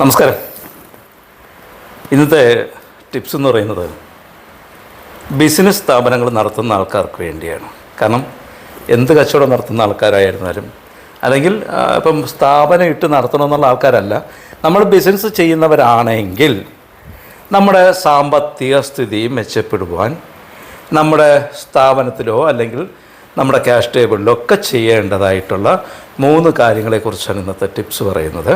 നമസ്കാരം. ഇന്നത്തെ ടിപ്സ് എന്ന് പറയുന്നത് ബിസിനസ് സ്ഥാപനങ്ങൾ നടത്തുന്ന ആൾക്കാർക്ക് വേണ്ടിയാണ്. കാരണം എന്ത് കച്ചവടം നടത്തുന്ന ആൾക്കാരായിരുന്നാലും അല്ലെങ്കിൽ ഇപ്പം സ്ഥാപനം ഇട്ട് നടത്തണമെന്നുള്ള ആൾക്കാരല്ല. നമ്മൾ ബിസിനസ് ചെയ്യുന്നവരാണെങ്കിൽ നമ്മുടെ സാമ്പത്തിക സ്ഥിതി മെച്ചപ്പെടുവാൻ നമ്മുടെ സ്ഥാപനത്തിലോ അല്ലെങ്കിൽ നമ്മുടെ ക്യാഷ് ടേബിളിലോ ഒക്കെ ചെയ്യേണ്ടതായിട്ടുള്ള മൂന്ന് കാര്യങ്ങളെക്കുറിച്ചാണ് ഇന്നത്തെ ടിപ്സ് പറയുന്നത്.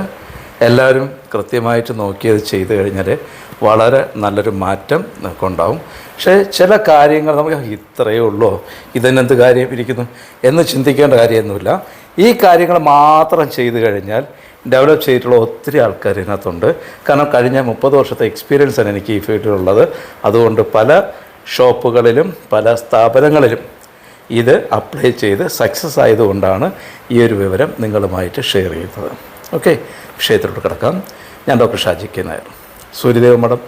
എല്ലാവരും കൃത്യമായിട്ട് നോക്കിയത് ചെയ്തു കഴിഞ്ഞാൽ വളരെ നല്ലൊരു മാറ്റം നമുക്കുണ്ടാവും. പക്ഷേ ചില കാര്യങ്ങൾ നമുക്ക് ഇത്രയേ ഉള്ളൂ. ഇതിനെന്ത് കാര്യം ഇരിക്കുന്നു? എന്ന് ചിന്തിക്കേണ്ട കാര്യമൊന്നുമില്ല. ഈ കാര്യങ്ങൾ മാത്രം ചെയ്തു കഴിഞ്ഞാൽ ഡെവലപ്പ് ചെയ്തിട്ടുള്ള ഒത്തിരി ആൾക്കാർ ഇതിനകത്തുണ്ട്. കാരണം കഴിഞ്ഞ മുപ്പത് വർഷത്തെ എക്സ്പീരിയൻസ് എനിക്ക് ഈ ഫീൽഡിലുള്ളത്. അതുകൊണ്ട് പല ഷോപ്പുകളിലും പല സ്ഥാപനങ്ങളിലും ഇത് അപ്ലൈ ചെയ്ത് സക്സസ് ആയതുകൊണ്ടാണ് ഈ ഒരു വിവരം നിങ്ങളുമായിട്ട് ഷെയർ ചെയ്യുന്നത്. ഓക്കെ വിഷയത്തിലോട്ട് കിടക്കാം. ഞാൻ ഡോക്ടർ ഷാജി കെ നായർ. സൂര്യദേവ മഠം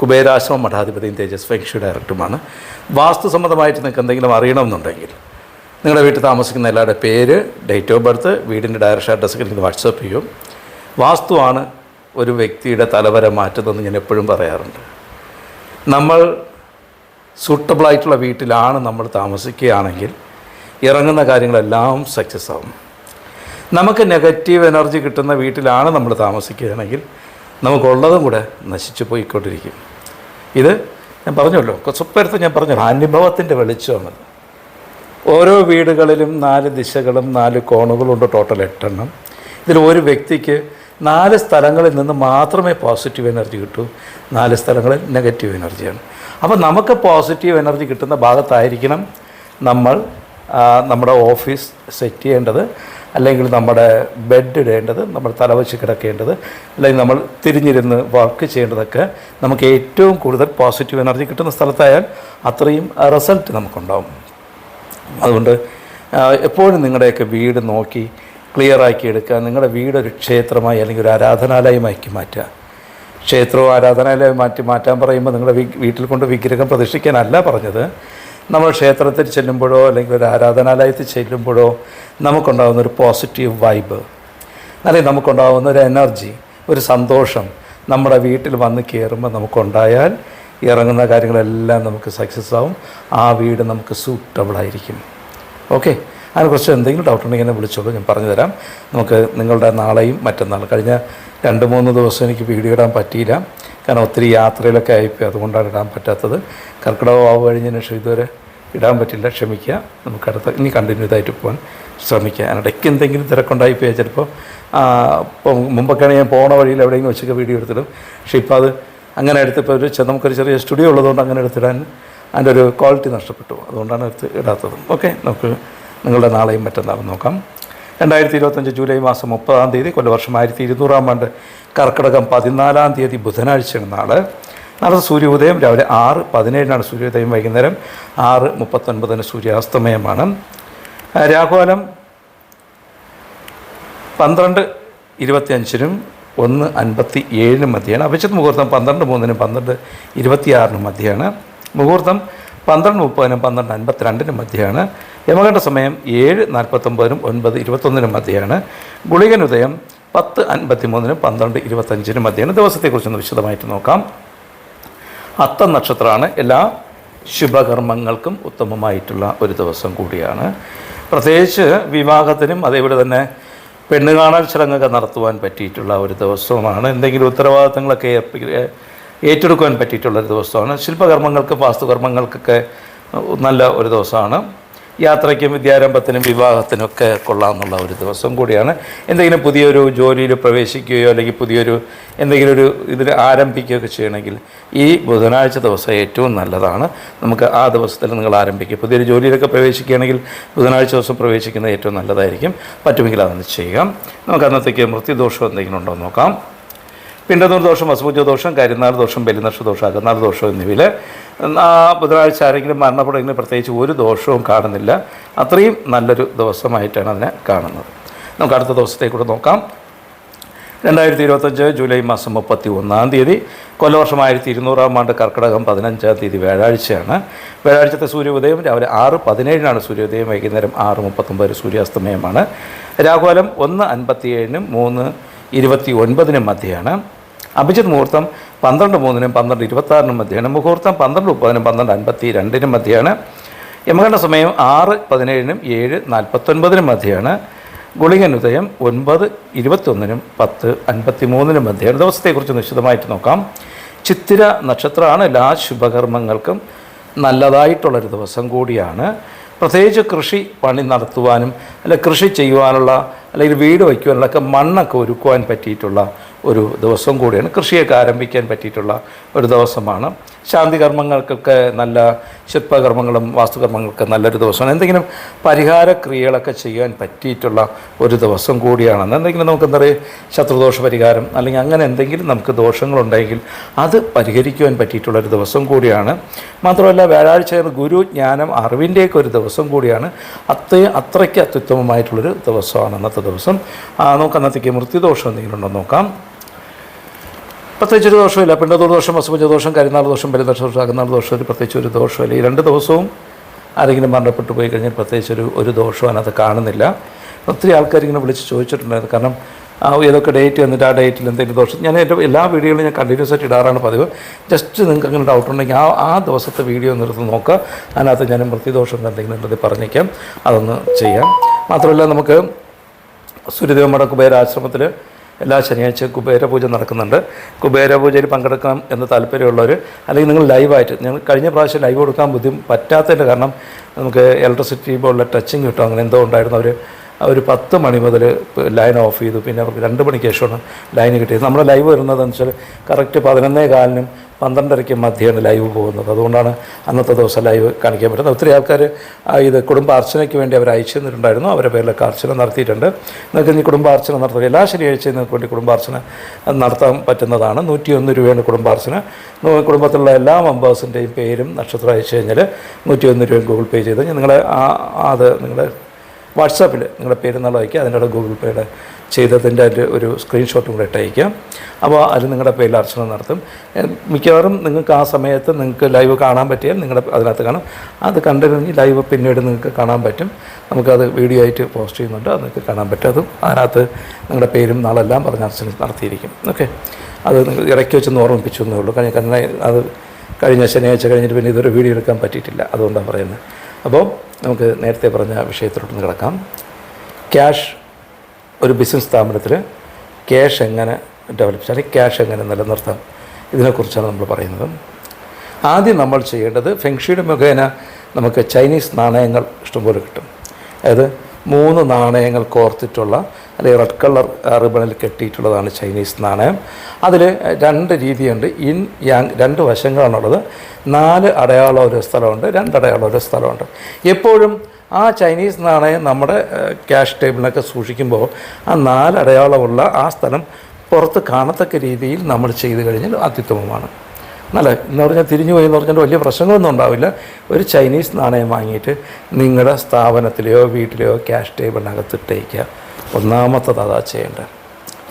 കുബേരാശ്രമം മഠാധിപതിയും തേജസ് ഫെങ്ഷി ഡയറക്ടറുമാണ്. വാസ്തു സംബന്ധമായിട്ട് നിങ്ങൾക്ക് എന്തെങ്കിലും അറിയണമെന്നുണ്ടെങ്കിൽ നിങ്ങളുടെ വീട്ടിൽ താമസിക്കുന്ന എല്ലാവരുടെ പേര് ഡേറ്റ് ഓഫ് ബർത്ത് വീടിന്റെ ഡയറക്ഷൻ അഡ്രസ്സൊക്കെ എനിക്ക് വാട്സപ്പ് ചെയ്യും. വാസ്തുവാണ് ഒരു വ്യക്തിയുടെ തലവര മാറ്റുന്നതെന്ന് ഞാൻ എപ്പോഴും പറയാറുണ്ട്. നമ്മൾ സൂട്ടബിളായിട്ടുള്ള വീട്ടിലാണ് നമ്മൾ താമസിക്കുകയാണെങ്കിൽ ഇറങ്ങുന്ന കാര്യങ്ങളെല്ലാം സക്സസ് ആവും. നമുക്ക് നെഗറ്റീവ് എനർജി കിട്ടുന്ന വീട്ടിലാണ് നമ്മൾ താമസിക്കുകയാണെങ്കിൽ നമുക്കുള്ളതും കൂടെ നശിച്ചു പോയിക്കൊണ്ടിരിക്കും. ഇത് ഞാൻ പറഞ്ഞല്ലോ സ്വപ്പരത്ത് ഞാൻ പറഞ്ഞു അനുഭവത്തിന്റെ വെളിച്ചമാണത് ഓരോ വീടുകളിലും നാല് ദിശകളും നാല് കോണുകളുണ്ട് ടോട്ടൽ എട്ടെണ്ണം. ഇതിൽ ഒരു വ്യക്തിക്ക് നാല് സ്ഥലങ്ങളിൽ നിന്ന് മാത്രമേ പോസിറ്റീവ് എനർജി കിട്ടൂ നാല് സ്ഥലങ്ങളിൽ നെഗറ്റീവ് എനർജിയാണ് അപ്പോൾ നമുക്ക് പോസിറ്റീവ് എനർജി കിട്ടുന്ന ഭാഗത്തായിരിക്കണം നമ്മൾ നമ്മുടെ ഓഫീസ് സെറ്റ് ചെയ്യേണ്ടത്. അല്ലെങ്കിൽ നമ്മുടെ ബെഡ് ഇടേണ്ടത് നമ്മൾ തലവച്ച് കിടക്കേണ്ടത് അല്ലെങ്കിൽ നമ്മൾ തിരിഞ്ഞിരുന്ന് വർക്ക് ചെയ്യേണ്ടതൊക്കെ നമുക്ക് ഏറ്റവും കൂടുതൽ പോസിറ്റീവ് എനർജി കിട്ടുന്ന സ്ഥലത്തായാൽ അത്രയും റിസൾട്ട് നമുക്കുണ്ടാവും. അതുകൊണ്ട് എപ്പോഴും നിങ്ങളുടെയൊക്കെ വീട് നോക്കി ക്ലിയറാക്കി എടുക്കുക. നിങ്ങളുടെ വീട് ഒരു ക്ഷേത്രമായി അല്ലെങ്കിൽ ഒരു ആരാധനാലയമാക്കി മാറ്റുക. ക്ഷേത്രവും ആരാധനാലയം മാറ്റി മാറ്റാൻ പറയുമ്പോൾ നിങ്ങളുടെ വീട്ടിൽ കൊണ്ട് വിഗ്രഹം പ്രതിഷ്ഠിക്കാനല്ല പറഞ്ഞത്. നമ്മൾ ക്ഷേത്രത്തിൽ ചെല്ലുമ്പോഴോ അല്ലെങ്കിൽ ഒരു ആരാധനാലയത്തിൽ ചെല്ലുമ്പോഴോ നമുക്കുണ്ടാകുന്ന ഒരു പോസിറ്റീവ് വൈബ് അല്ലെങ്കിൽ നമുക്കുണ്ടാകുന്ന ഒരു എനർജി ഒരു സന്തോഷം നമ്മുടെ വീട്ടിൽ വന്ന് കയറുമ്പോൾ നമുക്കുണ്ടായാൽ ഇറങ്ങുന്ന കാര്യങ്ങളെല്ലാം നമുക്ക് സക്സസ് ആവും. ആ വീട് നമുക്ക് സൂട്ടബിൾ ആയിരിക്കും. ഓക്കെ അതിനെക്കുറിച്ച് എന്തെങ്കിലും ഡൗട്ട് ഉണ്ടെങ്കിൽ എന്നെ വിളിച്ചോളൂ ഞാൻ പറഞ്ഞു തരാം. നമുക്ക് നിങ്ങളുടെ നാളെയും മറ്റന്നാൾ കഴിഞ്ഞ രണ്ട് മൂന്ന് ദിവസം എനിക്ക് വീഡിയോ ഇടാൻ പറ്റിയില്ല. കാരണം ഒത്തിരി യാത്രയിലൊക്കെ ആയിപ്പോയി. അതുകൊണ്ടാണ് ഇടാൻ പറ്റാത്തത്. കർക്കിടക വാവ് കഴിഞ്ഞതിന് ശേഷം ഇതുവരെ ഇടാൻ പറ്റില്ല. ക്ഷമിക്കുക. നമുക്ക് അടുത്ത ഇനി കണ്ടിന്യൂ ഇതായിട്ട് പോകാൻ ശ്രമിക്കുക. അതിനിടയ്ക്ക് എന്തെങ്കിലും തിരക്കുണ്ടായി പോയാൽ ചിലപ്പോൾ ഇപ്പം മുമ്പൊക്കെയാണ് ഞാൻ പോണ വഴിയിൽ എവിടെയെങ്കിലും വെച്ചൊക്കെ വീഡിയോ എടുത്തിടും. പക്ഷേ ഇപ്പോൾ അത് അങ്ങനെ എടുത്തിപ്പോൾ ഒരു നമുക്കൊരു ചെറിയ സ്റ്റുഡിയോ ഉള്ളതുകൊണ്ട് അങ്ങനെ എടുത്തിടാൻ അതിന്റെ ഒരു ക്വാളിറ്റി നഷ്ടപ്പെട്ടു. അതുകൊണ്ടാണ് എടുത്ത് ഇടാത്തത്. ഓക്കെ. നമുക്ക് നിങ്ങളുടെ നാളെയും മറ്റന്നാളും നോക്കാം. രണ്ടായിരത്തി ഇരുപത്തഞ്ച് ജൂലൈ മാസം മുപ്പതാം തീയതി കൊല്ലവർഷം ആയിരത്തി ഇരുന്നൂറാം ആണ്ട് കർക്കിടകം പതിനാലാം തീയതി ബുധനാഴ്ചയാണ് നാളെ. നാളെ സൂര്യോദയം രാവിലെ ആറ് പതിനേഴിനാണ് സൂര്യോദയം വൈകുന്നേരം ആറ് മുപ്പത്തൊൻപതിന് സൂര്യാസ്തമയമാണ്. രാഹുകാലം പന്ത്രണ്ട് ഇരുപത്തിയഞ്ചിനും ഒന്ന് അൻപത്തി ഏഴിനും മധ്യയാണ് അഭിജിത് മുഹൂർത്തം പന്ത്രണ്ട് മൂന്നിനും പന്ത്രണ്ട് ഇരുപത്തിയാറിനും മധ്യയാണ് മുഹൂർത്തം പന്ത്രണ്ട് മുപ്പതിനും പന്ത്രണ്ട് അൻപത്തിരണ്ടിനും മധ്യയാണ് യമകണ്ഠ സമയം ഏഴ് നാൽപ്പത്തൊമ്പതിനും ഒൻപത് ഇരുപത്തൊന്നിനും മധ്യയാണ് ഗുളികൻ ഉദയം പത്ത് അൻപത്തി മൂന്നിനും പന്ത്രണ്ട് ഇരുപത്തഞ്ചിനും മധ്യയാണ് ദിവസത്തെക്കുറിച്ചൊന്ന് വിശദമായിട്ട് നോക്കാം. അത്ത നക്ഷത്രമാണ് എല്ലാ ശുഭകർമ്മങ്ങൾക്കും ഉത്തമമായിട്ടുള്ള ഒരു ദിവസം കൂടിയാണ്. പ്രത്യേകിച്ച് വിവാഹത്തിനും അതേപോലെ തന്നെ പെണ്ണ് കാണൽ ചടങ്ങൊക്കെ നടത്തുവാൻ പറ്റിയിട്ടുള്ള ഒരു ദിവസമാണ് എന്തെങ്കിലും ഉത്തരവാദിത്തങ്ങളൊക്കെ ഏറ്റെടുക്കുവാൻ പറ്റിയിട്ടുള്ള ഒരു ദിവസമാണ്. ശില്പകർമ്മങ്ങൾക്കും വാസ്തുകർമ്മങ്ങൾക്കൊക്കെ നല്ല ഒരു ദിവസമാണ്. യാത്രയ്ക്കും വിദ്യാരംഭത്തിനും വിവാഹത്തിനൊക്കെ കൊള്ളാമെന്നുള്ള ഒരു ദിവസം കൂടിയാണ്. എന്തെങ്കിലും പുതിയൊരു ജോലിയിൽ പ്രവേശിക്കുകയോ അല്ലെങ്കിൽ പുതിയൊരു എന്തെങ്കിലും ഒരു ഇതിൽ ആരംഭിക്കുകയൊക്കെ ചെയ്യണമെങ്കിൽ ഈ ബുധനാഴ്ച ദിവസം ഏറ്റവും നല്ലതാണ്. നമുക്ക് ആ ദിവസത്തിൽ നിങ്ങൾ ആരംഭിക്കുക. പുതിയൊരു ജോലിയിലൊക്കെ പ്രവേശിക്കുകയാണെങ്കിൽ ബുധനാഴ്ച ദിവസം പ്രവേശിക്കുന്നത് ഏറ്റവും നല്ലതായിരിക്കും. പറ്റുമെങ്കിൽ അതൊന്ന് ചെയ്യാം. നമുക്ക് അന്നത്തേക്ക് മൃത്യുദോഷം എന്തെങ്കിലും ഉണ്ടോ നോക്കാം. പിണ്ടനൂർ ദോഷം വസുപൂജ ദോഷം കരിനാൾ ദോഷം ബലിനർഷ ദോഷം അകന്നാൾ ദോഷം എന്നിവയിൽ ബുധനാഴ്ച ആരെങ്കിലും മരണപ്പെടുമെങ്കിൽ പ്രത്യേകിച്ച് ഒരു ദോഷവും കാണുന്നില്ല. അത്രയും നല്ലൊരു ദിവസമായിട്ടാണ് അതിനെ കാണുന്നത്. നമുക്ക് അടുത്ത ദിവസത്തേക്കൂടെ നോക്കാം. രണ്ടായിരത്തി ഇരുപത്തഞ്ച് ജൂലൈ മാസം മുപ്പത്തി ഒന്നാം തീയതി കൊല്ലവർഷം ആയിരത്തി ഇരുന്നൂറാം ആണ്ട് കർക്കിടകം പതിനഞ്ചാം തീയതി വ്യാഴാഴ്ചയാണ്. വ്യാഴാഴ്ചത്തെ സൂര്യോദയം രാവിലെ ആറ് പതിനേഴിനാണ് സൂര്യോദയം വൈകുന്നേരം ആറ് മുപ്പത്തൊമ്പത് സൂര്യാസ്തമയമാണ്. രാഘോലം ഒന്ന് അൻപത്തിയേഴിനും മൂന്ന് ഇരുപത്തി ഒൻപതിനും മധ്യയാണ്. അഭിജിത് മുഹൂർത്തം പന്ത്രണ്ട് മൂന്നിനും പന്ത്രണ്ട് ഇരുപത്താറിനും മധ്യയാണ്. മുഹൂർത്തം പന്ത്രണ്ട് മുപ്പതിനും പന്ത്രണ്ട് അൻപത്തി രണ്ടിനും മധ്യയാണ്. യമകണ്ഠ സമയം ആറ് പതിനേഴിനും ഏഴ് നാൽപ്പത്തൊൻപതിനും ഗുളികൻ ഉദയം ഒൻപത് ഇരുപത്തൊന്നിനും പത്ത് അൻപത്തി മൂന്നിനും മധ്യയാണ് ദിവസത്തെക്കുറിച്ച് നിശ്ചിതമായിട്ട് നോക്കാം. ചിത്തിര നക്ഷത്രമാണ് എല്ലാ ശുഭകർമ്മങ്ങൾക്കും നല്ലതായിട്ടുള്ളൊരു ദിവസം കൂടിയാണ്. പ്രത്യേകിച്ച് കൃഷി പണി നടത്തുവാനും അല്ലെ കൃഷി ചെയ്യുവാനുള്ള അല്ലെങ്കിൽ വീട് വയ്ക്കുവാനുള്ളൊക്കെ മണ്ണൊക്കെ ഒരുക്കുവാൻ പറ്റിയിട്ടുള്ള ഒരു ദിവസം കൂടിയാണ്. കൃഷിയൊക്കെ ആരംഭിക്കാൻ പറ്റിയിട്ടുള്ള ഒരു ദിവസമാണ്. ശാന്തി കർമ്മങ്ങൾക്കൊക്കെ നല്ല ശില്പകർമ്മങ്ങളും വാസ്തുകർമ്മങ്ങൾക്ക് നല്ലൊരു ദിവസമാണ്. എന്തെങ്കിലും പരിഹാര ക്രിയകളൊക്കെ ചെയ്യാൻ പറ്റിയിട്ടുള്ള ഒരു ദിവസം കൂടിയാണെന്ന് എന്തെങ്കിലും നമുക്ക് എന്താ പറയുക ശത്രുദോഷ പരിഹാരം അല്ലെങ്കിൽ അങ്ങനെ എന്തെങ്കിലും നമുക്ക് ദോഷങ്ങളുണ്ടെങ്കിൽ അത് പരിഹരിക്കുവാൻ പറ്റിയിട്ടുള്ള ഒരു ദിവസം കൂടിയാണ്. മാത്രമല്ല വ്യാഴാഴ്ച ഗുരു ജ്ഞാനം അറിവിന്റെയൊക്കെ ഒരു ദിവസം കൂടിയാണ്. അത്ര അത്രയ്ക്ക് അത്യുത്തമമായിട്ടുള്ളൊരു ദിവസമാണ് അന്നത്തെ ദിവസം. നോക്കാം അന്നത്തേക്ക് മൃത്യുദോഷം എന്തെങ്കിലും ഉണ്ടോ നോക്കാം. പ്രത്യേകിച്ച് ഒരു ദോഷമില്ല പിണ്ടതൂർ ദോഷം വസുപഞ്ച ദോഷം കരിനാൾ ദോഷം ബലിദോഷ ദോഷം അകനാൾ ദോഷം ഒരു പ്രത്യേകിച്ച് ഒരു ദോഷമില്ല ഈ രണ്ട് ദിവസവും ആരെങ്കിലും മരണപ്പെട്ടു പോയി കഴിഞ്ഞാൽ പ്രത്യേകിച്ച് ഒരു ഒരു ദോഷവും അതിനകത്ത് കാണുന്നില്ല. ഒത്തിരി ആൾക്കാർ ഇങ്ങനെ വിളിച്ച് ചോദിച്ചിട്ടുണ്ടായിരുന്നു. കാരണം ഏതൊക്കെ ഡേറ്റ് എന്നിട്ട് ആ ഡേറ്റിൽ എന്തെങ്കിലും ദോഷം. ഞാൻ എന്റെ എല്ലാ വീഡിയോകളും ഞാൻ കണ്ടിന്യൂസ് ആയിട്ട് ഇടാറാണ് പതിവ്. ജസ്റ്റ് നിങ്ങൾക്ക് അങ്ങനെ ഡൗട്ട് ഉണ്ടെങ്കിൽ ആ ആ ദിവസത്തെ വീഡിയോ നിർത്തി നോക്കുക. അതിനകത്ത് ഞാൻ മൃത്യുദോഷം എന്തെങ്കിലും ഉണ്ടെങ്കിൽ പറഞ്ഞേക്കാം. അതൊന്ന് ചെയ്യാം. മാത്രമല്ല നമുക്ക് സൂര്യദേവമഠ കുബേരാശ്രമത്തിൽ എല്ലാ ശനിയാഴ്ചയും കുബേര പൂജ നടക്കുന്നുണ്ട്. കുബേര പൂജയിൽ പങ്കെടുക്കണം എന്ന് താല്പര്യമുള്ളവർ അല്ലെങ്കിൽ നിങ്ങൾ ലൈവായിട്ട് ഞങ്ങൾ കഴിഞ്ഞ പ്രാവശ്യം ലൈവ് കൊടുക്കാൻ ബുദ്ധിമുട്ട് പറ്റാത്തതിന്റെ കാരണം നമുക്ക് ഇലക്ട്രിസിറ്റി പോലുള്ള ടച്ചിങ് കിട്ടും. അങ്ങനെ എന്തോ ഉണ്ടായിരുന്നു. അവർ ഒരു പത്ത് മണി മുതൽ ലൈൻ ഓഫ് ചെയ്തു. പിന്നെ അവർക്ക് രണ്ട് മണിക്ക് ശേഷമാണ് ലൈൻ കിട്ടിയത്. നമ്മുടെ ലൈവ് വരുന്നതെന്ന് വെച്ചാൽ കറക്റ്റ് പതിനൊന്നേ കാലിനും പന്ത്രണ്ടരയ്ക്ക് മധ്യമാണ് ലൈവ് പോകുന്നത്. അതുകൊണ്ടാണ് അന്നത്തെ ദിവസം ലൈവ് കാണിക്കാൻ പറ്റുന്നത്. ഒത്തിരി ആൾക്കാർ ഇത് കുടുംബാർച്ചനയ്ക്ക് വേണ്ടി അവർ അയച്ചു തന്നിട്ടുണ്ടായിരുന്നു. അവരുടെ പേരിലൊക്കെ അർച്ചന നടത്തിയിട്ടുണ്ട്. നിങ്ങൾക്ക് ഇനി കുടുംബാർച്ചന നടത്തുക എല്ലാ ശനിയാഴ്ചയും വേണ്ടി കുടുംബാർച്ചന നടത്താൻ പറ്റുന്നതാണ്. നൂറ്റിയൊന്ന് രൂപയാണ് കുടുംബാർച്ചന കുടുംബത്തിലുള്ള എല്ലാ മെമ്പേഴ്സിന്റെയും പേരും നക്ഷത്രം അയച്ചു കഴിഞ്ഞാൽ നൂറ്റിയൊന്ന് രൂപയും ഗൂഗിൾ പേ ചെയ്ത് നിങ്ങളെ ആ അത് നിങ്ങളുടെ വാട്സാപ്പിൽ നിങ്ങളുടെ പേര് എന്നുള്ള അയക്കുക അതിന്റെ ഗൂഗിൾ പേയുടെ ചെയ്തതിന്റെ ഒരു ഒരു സ്ക്രീൻഷോട്ടും കൂടെ ഇട്ട് അയക്കാം അപ്പോൾ അതിൽ നിങ്ങളുടെ പേരിൽ അർച്ചന നടത്തും. മിക്കവാറും നിങ്ങൾക്ക് ആ സമയത്ത് നിങ്ങൾക്ക് ലൈവ് കാണാൻ പറ്റിയാൽ നിങ്ങളുടെ അതിനകത്ത് കാണും. അത് കണ്ടിരുന്നെങ്കിൽ ലൈവ് പിന്നീട് നിങ്ങൾക്ക് കാണാൻ പറ്റും. നമുക്കത് വീഡിയോ ആയിട്ട് പോസ്റ്റ് ചെയ്യുന്നുണ്ട്. അത് നിങ്ങൾക്ക് കാണാൻ പറ്റും. അതും അതിനകത്ത് നിങ്ങളുടെ പേരും നാളെല്ലാം പറഞ്ഞ് അർച്ചന നടത്തിയിരിക്കും. ഓക്കെ. അത് ഇടയ്ക്ക് വെച്ചൊന്ന് ഓർമ്മിപ്പിച്ചു എന്നേ ഉള്ളൂ. കാരണം അത് കഴിഞ്ഞ ശനിയാഴ്ച കഴിഞ്ഞിട്ട് പിന്നെ ഇതൊരു വീഡിയോ എടുക്കാൻ പറ്റിയിട്ടില്ല. അതുകൊണ്ടാണ് പറയുന്നത്. അപ്പോൾ നമുക്ക് നേരത്തെ പറഞ്ഞ വിഷയത്തിലോട്ടൊന്ന് കിടക്കാം. ക്യാഷ് ഒരു ബിസിനസ് സ്ഥാപനത്തിൽ ക്യാഷ് എങ്ങനെ ഡെവലപ്പ് ചെയ്യാം? അല്ലെങ്കിൽ ക്യാഷ് എങ്ങനെ നിലനിർത്താം? ഇതിനെക്കുറിച്ചാണ് നമ്മൾ പറയുന്നത്. ആദ്യം നമ്മൾ ചെയ്യേണ്ടത് ഫെങ്ഷിയുടെ മുഖേന നമുക്ക് ചൈനീസ് നാണയങ്ങൾ ഇഷ്ടംപോലെ കിട്ടും. അതായത് മൂന്ന് നാണയങ്ങൾ കോർത്തിട്ടുള്ള അല്ലെങ്കിൽ റെഡ് കളർ റിബണിൽ കെട്ടിയിട്ടുള്ളതാണ് ചൈനീസ് നാണയം. അതിൽ രണ്ട് രീതിയുണ്ട്. ഇൻ യാങ് രണ്ട് വശങ്ങളാണുള്ളത്. നാല് അടയാളം ഒരു സ്ഥലമുണ്ട് രണ്ട് അടയാളം ഒരു സ്ഥലമുണ്ട്. എപ്പോഴും ആ ചൈനീസ് നാണയം നമ്മുടെ ക്യാഷ് ടേബിളിനൊക്കെ സൂക്ഷിക്കുമ്പോൾ ആ നാല് അടയാളമുള്ള ആ സ്ഥലം പുറത്ത് കാണത്തക്ക രീതിയിൽ നമ്മൾ ചെയ്തു കഴിഞ്ഞാൽ അത്യുത്തമമാണ്. നല്ല എന്ന് പറഞ്ഞാൽ തിരിഞ്ഞു പോയി എന്ന് പറഞ്ഞാൽ വലിയ പ്രശ്നങ്ങളൊന്നും ഉണ്ടാവില്ല. ഒരു ചൈനീസ് നാണയം വാങ്ങിയിട്ട് നിങ്ങളുടെ സ്ഥാപനത്തിലെയോ വീട്ടിലെയോ ക്യാഷ് ടേബിളിനകത്ത് ഇട്ടേക്കുക. ഒന്നാമത്തത് അതാ ചെയ്യേണ്ടത്.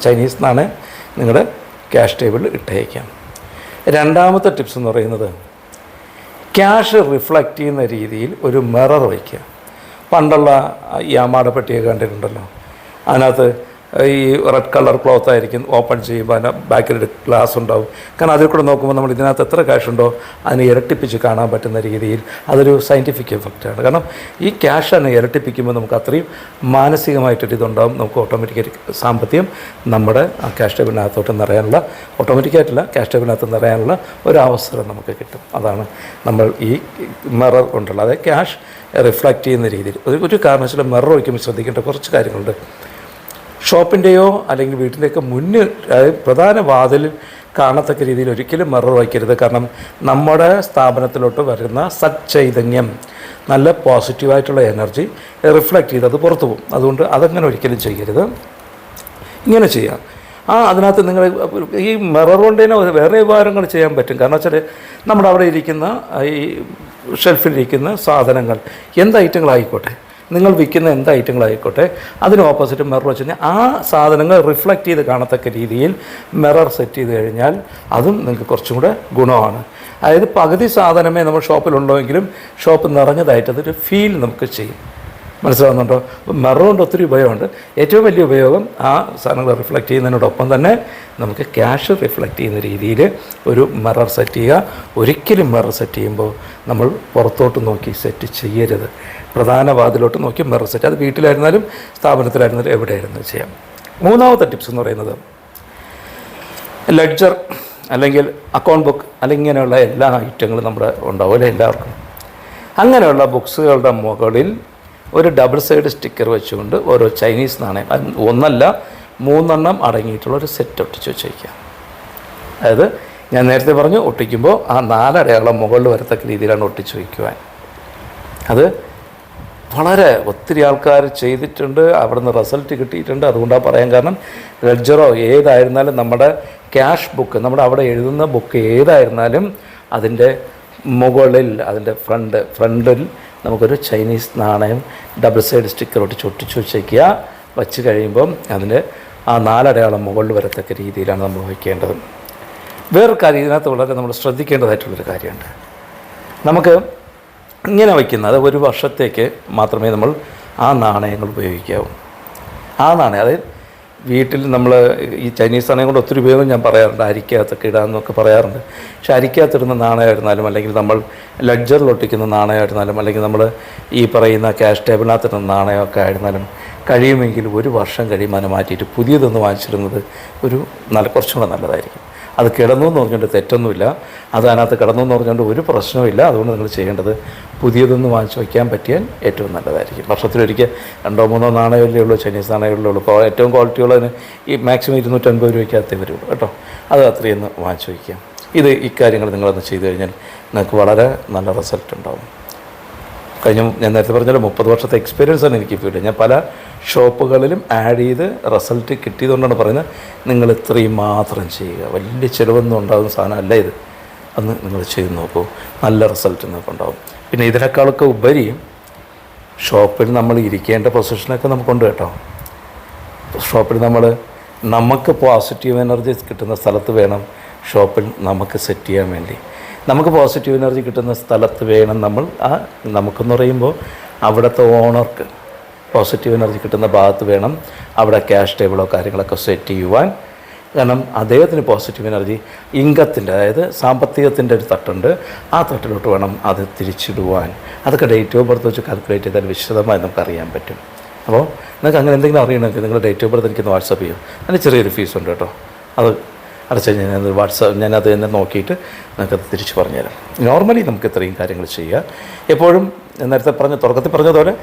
ചൈനീസ് എന്നാണ് നിങ്ങളുടെ ക്യാഷ് ടേബിളിൽ ഇട്ടേക്കാം രണ്ടാമത്തെ ടിപ്സ് എന്ന് പറയുന്നത് ക്യാഷ് റിഫ്ലക്റ്റ് ചെയ്യുന്ന രീതിയിൽ ഒരു മിറർ വയ്ക്കുക. പണ്ടുള്ള ഈ ആമാട പെട്ടിയൊക്കെ കണ്ടിട്ടുണ്ടല്ലോ. അതിനകത്ത് ഈ റെഡ് കളർ ക്ലോത്ത് ആയിരിക്കും ഓപ്പൺ ചെയ്യുമ്പോൾ അതിന്റെ ബാക്കിൽ ഗ്ലാസ് ഉണ്ടാവും. കാരണം അതിൽ കൂടെ നോക്കുമ്പോൾ നമ്മൾ ഇതിനകത്ത് എത്ര ക്യാഷ് ഉണ്ടോ അതിനെ ഇരട്ടിപ്പിച്ച് കാണാൻ പറ്റുന്ന രീതിയിൽ അതൊരു സയന്റിഫിക് എഫക്റ്റാണ് കാരണം ഈ ക്യാഷ് തന്നെ ഇരട്ടിപ്പിക്കുമ്പോൾ നമുക്ക് അത്രയും മാനസികമായിട്ടൊരു ഇതുണ്ടാവും. നമുക്ക് ഓട്ടോമാറ്റിക്കായി സാമ്പത്തികം നമ്മുടെ ആ ക്യാഷ് ടേബിളിനകത്തോട്ട് നിറയാനുള്ള ഓട്ടോമാറ്റിക്കായിട്ടല്ല ക്യാഷ് ടേബിളിനകത്ത് നിറയാനുള്ള ഒരു അവസരം നമുക്ക് കിട്ടും. അതാണ് നമ്മൾ ഈ മിറർ കൊണ്ടുള്ള. അതായത് ക്യാഷ് റിഫ്ലക്റ്റ് ചെയ്യുന്ന രീതിയിൽ. ഒരു ഒരു കാരണവശാലും മിറർ വയ്ക്കുമ്പോൾ ശ്രദ്ധിക്കേണ്ട കുറച്ച് കാര്യങ്ങളുണ്ട്. ഷോപ്പിന്റെയോ അല്ലെങ്കിൽ വീട്ടിന്റെയൊക്കെ മുന്നിൽ പ്രധാന വാതിലിൽ കാണത്തക്ക രീതിയിൽ ഒരിക്കലും മിറർ വയ്ക്കരുത്. കാരണം നമ്മുടെ സ്ഥാപനത്തിലോട്ട് വരുന്ന സച്ചൈതന്യം നല്ല പോസിറ്റീവായിട്ടുള്ള എനർജി റിഫ്ലക്റ്റ് ചെയ്ത് അത് പുറത്തു പോകും. അതുകൊണ്ട് അതങ്ങനെ ഒരിക്കലും ചെയ്യരുത്. ഇങ്ങനെ ചെയ്യാം. ആ അതിനകത്ത് നിങ്ങൾ ഈ മിറർ കൊണ്ട് തന്നെ വേറെ ഉപകാരങ്ങൾ ചെയ്യാൻ പറ്റും. കാരണം വെച്ചാൽ നമ്മുടെ അവിടെ ഇരിക്കുന്ന ഈ ഷെൽഫിലിരിക്കുന്ന സാധനങ്ങൾ എന്ത് ഐറ്റങ്ങളായിക്കോട്ടെ നിങ്ങൾ വിൽക്കുന്ന എന്ത് ഐറ്റങ്ങളായിക്കോട്ടെ അതിന് ഓപ്പോസിറ്റ് മിറർ വെച്ച് ആ സാധനങ്ങൾ റിഫ്ലക്റ്റ് ചെയ്ത് കാണത്തക്ക രീതിയിൽ മിറർ സെറ്റ് ചെയ്ത് കഴിഞ്ഞാൽ അതും നിങ്ങൾക്ക് കുറച്ചും കൂടെ ഗുണമാണ്. അതായത് പകുതി സാധനമേ നമ്മൾ ഷോപ്പിലുണ്ടോ എങ്കിലും ഷോപ്പ് നിറഞ്ഞതായിട്ട് അതൊരു ഫീൽ നമുക്ക് ചെയ്യും. മനസ്സിലാവുന്നുണ്ടോ? മിറർ കൊണ്ട് ഒത്തിരി ഉപയോഗമുണ്ട്. ഏറ്റവും വലിയ ഉപയോഗം ആ സാധനങ്ങൾ റിഫ്ലക്റ്റ് ചെയ്യുന്നതിനോടൊപ്പം തന്നെ നമുക്ക് ക്യാഷ് റിഫ്ലക്റ്റ് ചെയ്യുന്ന രീതിയിൽ ഒരു മിറർ സെറ്റ് ചെയ്യുക. ഒരിക്കലും മിറർ സെറ്റ് ചെയ്യുമ്പോൾ നമ്മൾ പുറത്തോട്ട് നോക്കി സെറ്റ് ചെയ്യരുത്. പ്രധാന വാതിലോട്ട് നോക്കി മിറർ സെറ്റ് അത് വീട്ടിലായിരുന്നാലും സ്ഥാപനത്തിലായിരുന്നാലും എവിടെയായിരുന്നാലും ചെയ്യാം. മൂന്നാമത്തെ ടിപ്സ് എന്ന് പറയുന്നത് ലെഡ്ജർ അല്ലെങ്കിൽ അക്കൗണ്ട് ബുക്ക് അല്ലെങ്കിൽ ഇങ്ങനെയുള്ള എല്ലാ ഐറ്റങ്ങളും നമ്മുടെ ഉണ്ടാവില്ല എല്ലാവർക്കും. അങ്ങനെയുള്ള ബുക്സുകളുടെ മുകളിൽ ഒരു ഡബിൾ സൈഡ് സ്റ്റിക്കർ വെച്ചുകൊണ്ട് ഓരോ ചൈനീസ് നാണയം. ഒന്നല്ല മൂന്നെണ്ണം അടങ്ങിയിട്ടുള്ള ഒരു സെറ്റ് ഒട്ടിച്ച് വെച്ചേക്കുക അതായത് ഞാൻ നേരത്തെ പറഞ്ഞു ഒട്ടിക്കുമ്പോൾ ആ നാലടയാളം മുകളിൽ വരത്തക്ക രീതിയിലാണ് ഒട്ടിച്ച് വയ്ക്കുവാൻ അത് വളരെ ഒത്തിരി ആൾക്കാർ ചെയ്തിട്ടുണ്ട് അവിടുന്ന് റിസൾട്ട് കിട്ടിയിട്ടുണ്ട്. അതുകൊണ്ടാണ് പറയാൻ കാരണം ലെഡ്ജറോ ഏതായിരുന്നാലും നമ്മുടെ ക്യാഷ് ബുക്ക് നമ്മുടെ അവിടെ എഴുതുന്ന ബുക്ക് ഏതായിരുന്നാലും അതിന്റെ മുകളിൽ അതിന്റെ ഫ്രണ്ട് ഫ്രണ്ടിൽ നമുക്കൊരു ചൈനീസ് നാണയം ഡബിൾ സൈഡ് സ്റ്റിക്കർ ചൊട്ടിച്ചു വെച്ചേക്കുക. വച്ച് കഴിയുമ്പം അതിന്റെ ആ നാലടയാളം മുകളിൽ വരത്തക്ക രീതിയിലാണ് നമ്മൾ വയ്ക്കേണ്ടത്. വേറൊരു കാര്യം ഇതിനകത്ത് വളരെ നമ്മൾ ശ്രദ്ധിക്കേണ്ടതായിട്ടുള്ളൊരു കാര്യമുണ്ട്. നമുക്ക് ഇങ്ങനെ വയ്ക്കുന്നത് ഒരു വർഷത്തേക്ക് മാത്രമേ നമ്മൾ ആ നാണയങ്ങൾ ഉപയോഗിക്കാവൂ. ആ നാണയം അതായത് വീട്ടിൽ നമ്മൾ ഈ ചൈനീസ് നാണയം കൊണ്ട് ഒത്തിരി ഉപയോഗം ഞാൻ പറയാറുണ്ട്. അരിക്കകത്തൊക്കെ ഇടാമെന്നൊക്കെ പറയാറുണ്ട്. പക്ഷെ അരിക്കകത്തിടുന്ന നാണയമായിരുന്നാലും അല്ലെങ്കിൽ നമ്മൾ ലഡ്ജറിൽ ഒട്ടിക്കുന്ന നാണയമായിരുന്നാലും അല്ലെങ്കിൽ നമ്മൾ ഈ പറയുന്ന ക്യാഷ് ടേബിളിനകത്തിടുന്ന നാണയമൊക്കെ ആയിരുന്നാലും കഴിയുമെങ്കിൽ ഒരു വർഷം കഴിയുമ്പോൾ മാറ്റിയിട്ട് പുതിയതൊന്ന് വാങ്ങിച്ചിരുന്നത് ഒരു നല്ല കുറച്ചും കൂടെ നല്ലതായിരിക്കും. അത് കിടന്നു എന്ന് പറഞ്ഞുകൊണ്ട് തെറ്റൊന്നുമില്ല. അത് അതിനകത്ത് കിടന്നു എന്ന് പറഞ്ഞുകൊണ്ട് ഒരു പ്രശ്നവുമില്ല അതുകൊണ്ട് നിങ്ങൾ ചെയ്യേണ്ടത് പുതിയതൊന്ന് വാങ്ങിച്ച് വയ്ക്കാൻ പറ്റിയാൽ ഏറ്റവും നല്ലതായിരിക്കും. വർഷത്തിലൊരിക്കൽ രണ്ടോ മൂന്നോ നാണയമല്ലേ ഉള്ളൂ ചൈനീസ് നാണയമല്ലേ ഉള്ളൂ. ഇപ്പോൾ ഏറ്റവും ക്വാളിറ്റിയുള്ളതിന് ഈ മാക്സിമം ഇരുന്നൂറ്റൻപത് രൂപയ്ക്കകത്തേ വരുള്ളൂ കേട്ടോ. അത് അത്രയും ഒന്ന് വാങ്ങിച്ച് വയ്ക്കാം. ഇത് ഇക്കാര്യങ്ങൾ നിങ്ങളൊന്ന് ചെയ്തു കഴിഞ്ഞാൽ നിങ്ങൾക്ക് വളരെ നല്ല റിസൾട്ട് ഉണ്ടാവും. കഴിഞ്ഞ ഞാൻ നേരത്തെ പറഞ്ഞല്ലോ മുപ്പത് വർഷത്തെ എക്സ്പീരിയൻസ് ആണ് എനിക്ക് ഫീൽഡ് ഞാൻ പല ഷോപ്പുകളിലും ആഡ് ചെയ്ത് റിസൾട്ട് കിട്ടിയതുകൊണ്ടാണ് പറയുന്നത്. നിങ്ങൾ ഇത്രയും മാത്രം ചെയ്യുക. വലിയ ചിലവൊന്നും ഉണ്ടാകുന്ന സാധനമല്ല ഇത്. അന്ന് നിങ്ങൾ ചെയ്ത് നോക്കൂ. നല്ല റിസൾട്ട് നിങ്ങൾക്ക് ഉണ്ടാകും. പിന്നെ ഇതിനേക്കാളൊക്കെ ഉപരി ഷോപ്പിൽ നമ്മൾ ഇരിക്കേണ്ട പൊസിഷനൊക്കെ നമുക്കുണ്ട് കേട്ടോ. ഷോപ്പിൽ നമ്മൾ നമുക്ക് പോസിറ്റീവ് എനർജി കിട്ടുന്ന സ്ഥലത്ത് വേണം ഷോപ്പിൽ നമുക്ക് സെറ്റ് ചെയ്യാൻ വേണ്ടി. നമുക്ക് പോസിറ്റീവ് എനർജി കിട്ടുന്ന സ്ഥലത്ത് വേണം നമ്മൾ ആ നമുക്കെന്ന് പറയുമ്പോൾ അവിടുത്തെ ഓണർക്ക് പോസിറ്റീവ് എനർജി കിട്ടുന്ന ഭാഗത്ത് വേണം. അവിടെ ക്യാഷ് ടേബിളോ കാര്യങ്ങളൊക്കെ സെറ്റ് ചെയ്യുവാൻ. കാരണം അദ്ദേഹത്തിന് പോസിറ്റീവ് എനർജി ഇൻകത്തിന്റെ അതായത് സാമ്പത്തികത്തിന്റെ ഒരു തട്ടുണ്ട്. ആ തട്ടിലോട്ട് വേണം അത് തിരിച്ചിടുവാൻ. അതൊക്കെ ഡേറ്റ് ഓഫ് ബർത്ത് വെച്ച് കാൽക്കുലേറ്റ് ചെയ്താൽ വിശദമായി നമുക്ക് അറിയാൻ പറ്റും. അപ്പോൾ നിങ്ങൾക്ക് അങ്ങനെ എന്തെങ്കിലും അറിയണമെങ്കിൽ നിങ്ങൾ ഡേറ്റ് ഓഫ് ബർത്ത് എനിക്കൊന്ന് വാട്സപ്പ് ചെയ്യും. അതിന് ചെറിയൊരു ഫീസ് ഉണ്ട് കേട്ടോ. അത് അടച്ചു കഴിഞ്ഞാൽ ഞാൻ വാട്സപ്പ് ഞാനത് തന്നെ നോക്കിയിട്ട് നിങ്ങൾക്കത് തിരിച്ച് പറഞ്ഞുതരാം. നോർമലി നമുക്ക് ഇത്രയും കാര്യങ്ങൾ ചെയ്യുക എപ്പോഴും നേരത്തെ പറഞ്ഞ തുടക്കത്തിൽ പറഞ്ഞതുപോലെ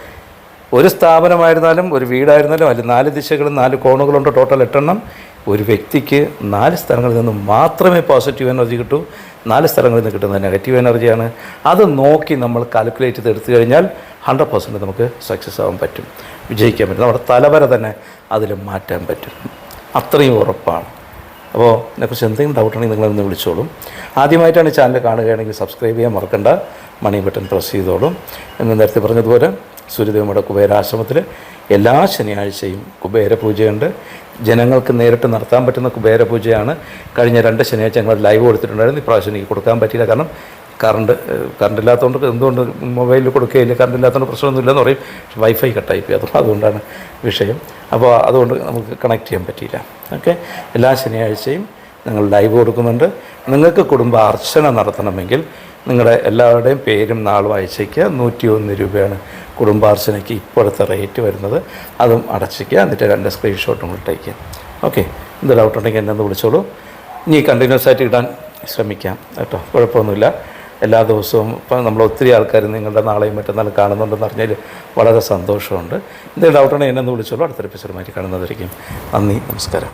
ഒരു സ്ഥാപനമായിരുന്നാലും ഒരു വീടായിരുന്നാലും അതിൽ നാല് ദിശകളും നാല് കോണുകളുണ്ട് ടോട്ടൽ എട്ടെണ്ണം. ഒരു വ്യക്തിക്ക് നാല് സ്ഥലങ്ങളിൽ നിന്ന് മാത്രമേ പോസിറ്റീവ് എനർജി കിട്ടൂ. നാല് സ്ഥലങ്ങളിൽ നിന്ന് കിട്ടുന്ന നെഗറ്റീവ് എനർജിയാണ് അത് നോക്കി നമ്മൾ കാൽക്കുലേറ്റ് ചെയ്ത് എടുത്തു കഴിഞ്ഞാൽ ഹൺഡ്രഡ് പെർസെന്റ് നമുക്ക് സക്സസ് ആവാൻ പറ്റും. വിജയിക്കാൻ പറ്റും. നമ്മുടെ തലവര തന്നെ അതിൽ മാറ്റാൻ പറ്റും. അത്രയും ഉറപ്പാണ്. അപ്പോൾ ഇതിനെക്കുറിച്ച് എന്തെങ്കിലും ഡൗട്ട് ഉണ്ടെങ്കിൽ നിങ്ങളൊന്ന് വിളിച്ചോളും. ആദ്യമായിട്ടാണ് ചാനൽ കാണുകയാണെങ്കിൽ സബ്സ്ക്രൈബ് ചെയ്യാൻ മറക്കണ്ട. മണി ബട്ടൺ പ്രസ് ചെയ്തോളും. എന്ന് നേരത്തെ പറഞ്ഞതുപോലെ സൂര്യദേവയുടെ കുബേരാശ്രമത്തിൽ എല്ലാ ശനിയാഴ്ചയും കുബേര പൂജയുണ്ട്. ജനങ്ങൾക്ക് നേരിട്ട് നടത്താൻ പറ്റുന്ന കുബേര പൂജയാണ്. കഴിഞ്ഞ രണ്ട് ശനിയാഴ്ച ഞങ്ങൾ ലൈവ് കൊടുത്തിട്ടുണ്ടായിരുന്നു. ഇപ്രാവശ്യം എനിക്ക് കൊടുക്കാൻ പറ്റിയില്ല. കാരണം കറണ്ട് കറണ്ട് ഇല്ലാത്തതുകൊണ്ട് എന്തുകൊണ്ട് മൊബൈലിൽ കൊടുക്കുകയില്ല? കറണ്ട് ഇല്ലാത്തതുകൊണ്ട് പ്രശ്നമൊന്നുമില്ലെന്ന് പറയും. വൈഫൈ കട്ടായി പോയി അതും അതുകൊണ്ടാണ് വിഷയം. അപ്പോൾ അതുകൊണ്ട് നമുക്ക് കണക്ട് ചെയ്യാൻ പറ്റിയില്ല. ഓക്കെ എല്ലാ ശനിയാഴ്ചയും ഞങ്ങൾ ലൈവ് കൊടുക്കുന്നുണ്ട്. നിങ്ങൾക്ക് കുടുംബ അർച്ചന നടത്തണമെങ്കിൽ നിങ്ങളുടെ എല്ലാവരുടെയും പേരും നാളും അയച്ചേക്കുക. നൂറ്റി ഒന്ന് രൂപയാണ് കുടുംബാർച്ചനയ്ക്ക് ഇപ്പോഴത്തെ റേറ്റ് വരുന്നത്. അതും അടച്ചിക്കുക എന്നിട്ട് രണ്ട് സ്ക്രീൻഷോട്ടും ഇട്ടേക്കുക ഓക്കെ എന്ത് ഡൗട്ട് ഉണ്ടെങ്കിൽ എന്നെ ഒന്ന് വിളിച്ചോളൂ. ഇനി കണ്ടിന്യൂസ് ആയിട്ട് ഇടാൻ ശ്രമിക്കാം കേട്ടോ. കുഴപ്പമൊന്നുമില്ല. എല്ലാ ദിവസവും ഇപ്പം നമ്മൾ ഒത്തിരി ആൾക്കാർ നിങ്ങളുടെ നാളെയും മറ്റന്നാളും കാണുന്നുണ്ടെന്ന് അറിഞ്ഞാൽ വളരെ സന്തോഷമുണ്ട്. എന്തെങ്കിലും ഡൗട്ടുണ്ടെങ്കിൽ എന്നെ ഒന്ന് വിളിച്ചോളൂ. അടുത്തൊരു എപ്പിസോഡുമായിട്ട് കാണുന്നതായിരിക്കും. നന്ദി. നമസ്കാരം.